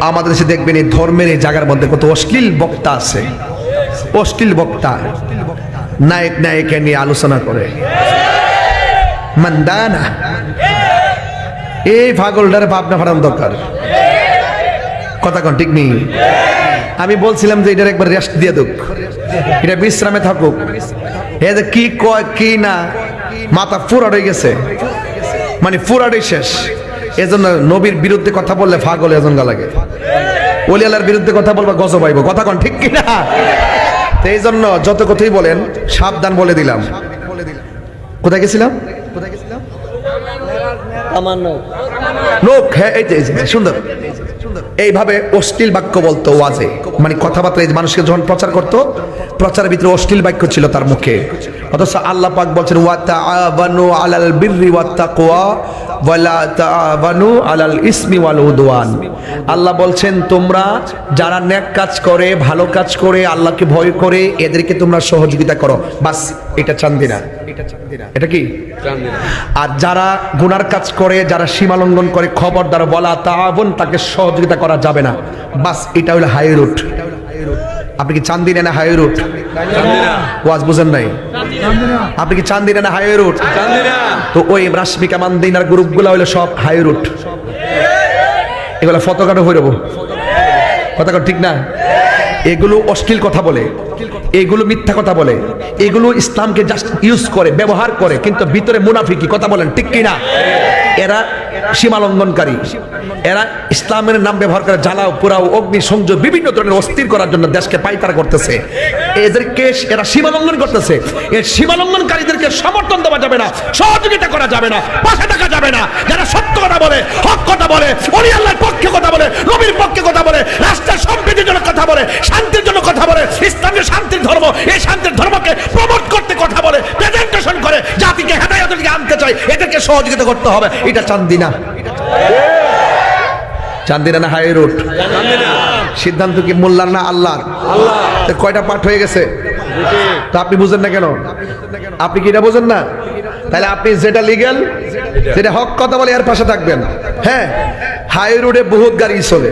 আমাদের দেশে দেখবেন এই ধর্মের এই জায়গার মধ্যে কত অশ্লীল বক্তা আছে। অশ্লীল বক্তা। নায়ক, নায়িকা নিয়ে আলোচনা করে। মান্দানা। এই পাগলটারে ভাবনা ফাটানো দরকার। কথা কন, ঠিক নেই? আমি বলছিলাম যে এটার একবার রেস্ট দিয়ে দুক এটা বিশ্রামে থাকুক। এ যে কি কয়, কি না, মাথা ফুরাট হয়ে গেছে। মানে ফুরাটই শেষ। এজন্য নবীর বিরুদ্ধে কথা বললে ফাগল এজন লাগে। অলিয়ালার বিরুদ্ধে কথা বলবা গজ পাইব কথা কন ঠিক কিনা? তো এই জন্য যত কথাই বলেন সাবধান বলে দিলাম। কোথায় গেছিলাম? লোক হ্যাঁ এই যে, এই সুন্দর। এইভাবে অশ্লীল বাক্য বলতো ওয়াজে। মানে কথাবার্তা মানুষকে যখন প্রচার করতো প্রচারের ভিতরে অশ্লীল বাক্য ছিল তার মুখে। অথচ আল্লাহ পাক বলছেন ওয়া তাআবানু আলাল বিররি ওয়াত তাকওয়া ওয়ালা তাআবানু আলাল ইসমি ওয়াল উদওয়ান। আল্লাহ বলছেন তোমরা যারা নেক কাজ করে ভালো কাজ করে আল্লাহকে ভয় করে এদেরকে তোমরা সহযোগিতা করো। বাস এটা চান্দি না। এটা কি? আর যারা গুনার কাজ করে যারা সীমা লঙ্ঘন করে খবর দ্বারা বলা তাআবুন তাকে সহযোগিতা করা যাবে না। বাস এটা হলো হাই রুট। আপনি কি চান্দি নেন হাই রুট? ওয়াজ বুঝেন নাই। আপনি কি চান্দি নেন হাই রুট? তো ওই রাশ্মিকা মান্দিনার গ্রুপগুলো হলো সব হাই রুট। এগুলো ফটোকাটো হয়ে যাব। কথা ঠিক না? এগুলো অশ্লীল কথা বলে এগুলো মিথ্যা কথা বলে এগুলো ইসলামকে জাস্ট ইউজ করে ব্যবহার করে কিন্তু ভিতরে মুনাফিকি কথা বলেন ঠিক কিনা? এরা সীমা লঙ্ঘনকারী এরা ইসলামের নাম ব্যবহার করে জ্বালাও, পোড়াও, অগ্নি, সংযোগ, বিভিন্ন ধরনের অস্থির করার জন্য দেশকে পাইতারা করতেছে। এদেরকে এরা সীমা লঙ্ঘন করতেছে। এই সীমা লঙ্ঘনকারীদেরকে সমর্থন দেওয়া যাবে না, সহযোগিতা করা যাবে না, পাশে থাকা যাবে না। যারা সত্য কথা বলে, হক কথা বলে অলি পক্ষে কথা বলে, নবীর পক্ষে কথা বলে রাষ্ট্রের সম্প্রীতির জন্য কথা বলে শান্তির জন্য কথা বলে ইসলামের শান্তির ধর্ম এই শান্তির ধর্মকে প্রমোট করতে কথা বলে প্রেজেন্টেশন করে জাতিকে হেদায়তের এদেরকে সহযোগিতা করতে হবে। এটা চান্দি না চান্দিনা না হাই রোড? সিদ্ধান্ত কি মোল্লার না আল্লাহ কয়টা পাঠ হয়ে গেছে? তো আপনি বুঝেন না কেন? আপনি কি এটা বুঝেন না? তাহলে আপনি যেটা লিগেল যেটা হক কথা বলে এর পাশে থাকবেন। হ্যাঁ হাই রোডে বহুত গাড়ি চলে,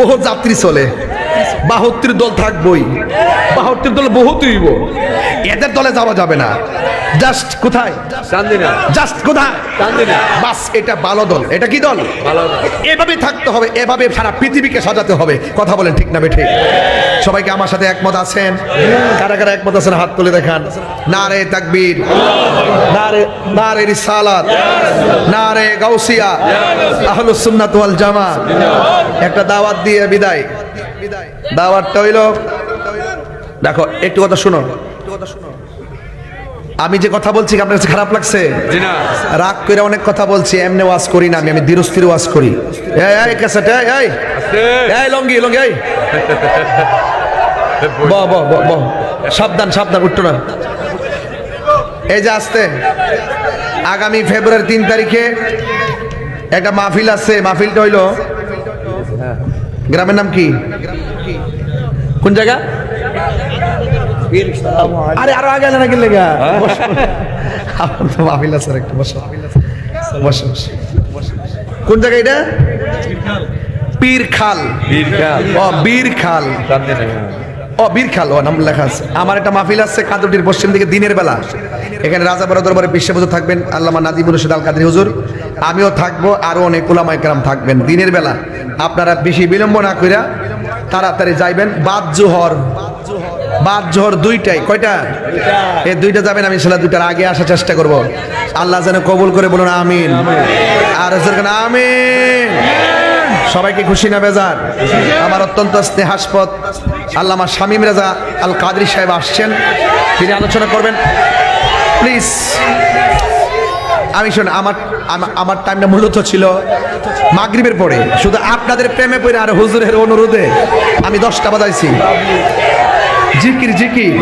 বহুত যাত্রী চলে। বাহত্তর দল থাকবই। বাহত্তর দল বহুত হইব। এদের দলে যাওয়া যাবে না। জাস্ট কোথায়? জাস্ট কোথায়? বাস এটা ভালো দল। এটা কি দল? এভাবে থাকতে হবে এভাবে সারা পৃথিবীকে সাজাতে হবে। কথা বলেন ঠিক না সবাইকে আমার সাথে একমত আছেন? কারা কারা একমত আছেন? হাত তুলে দেখান। না রে তাকবীর। না রে রিসালাত। না রে গাউসিয়া। আহলুস সুন্নাত ওয়াল জামাত। একটা দাওয়াত দিয়ে বিদায়। দাওয়াতটা হইল দেখো একটু কথা শুনো। আমি যে কথা বলছি আপনার কাছে খারাপ লাগছে? রাগ করে অনেক কথা বলছি এমনি ওয়াজ করি না আমি আমি ধীরস্থির ওয়াজ করি। এই এই ক্যাসেট এই এই। এই লঙ্গি লঙ্গি এই। ব ব ব ব। সাবধান সাবধান উঠতো না। এই যে আসতে। আগামী ফেব্রুয়ারি তিন তারিখে একটা মাহফিল আছে মাহফিলটা হইল গ্রামের নাম কি? কোন জায়গা? আরে আরও আগে না গেলে গা। আমার তো আছে একটু বসো। বসো বসো। কোন জায়গা এটা? পীর খাল। বীরকাল ও বীর খাল। ও বীর খাল। ও নাম লেখা আছে। আমার একটা মাহফিল আছে কাদুটির পশ্চিম দিকে দিনের বেলা। এখানে রাজা বড় দরবারে বিশ্ব হুজুর থাকবেন আল্লামা নাদিবুল রশিদ আল কাদের হুজুর। আমিও থাকব আরও অনেক ওলামা একরাম থাকবেন দিনের বেলা। আপনারা বেশি বিলম্ব না কইরা তাড়াতাড়ি যাইবেন। বাদ জোহর। বাদ জোহর দুইটাই। কয়টা? এই দুইটা যাবেন, আমি ইনশাল্লাহ দুইটার আগে আসার চেষ্টা করব। আল্লাহ যেন কবুল করে বলুন, আমিন। আর আমিন। সবাইকে খুশি না বেজার? আমার অত্যন্ত স্নেহাস্পদ আল্লামা শামীম রেজা আল কাদরি সাহেব আসছেন। তিনি আলোচনা করবেন। প্লিজ। আমি শোন, আমার আমার টাইমটা মূলত ছিল মাগরিবের পরে। শুধু আপনাদের প্রেমে পড়ে আর হুজুরের অনুরোধে আমি দশটা বাজাইছি। জিকির জিকির।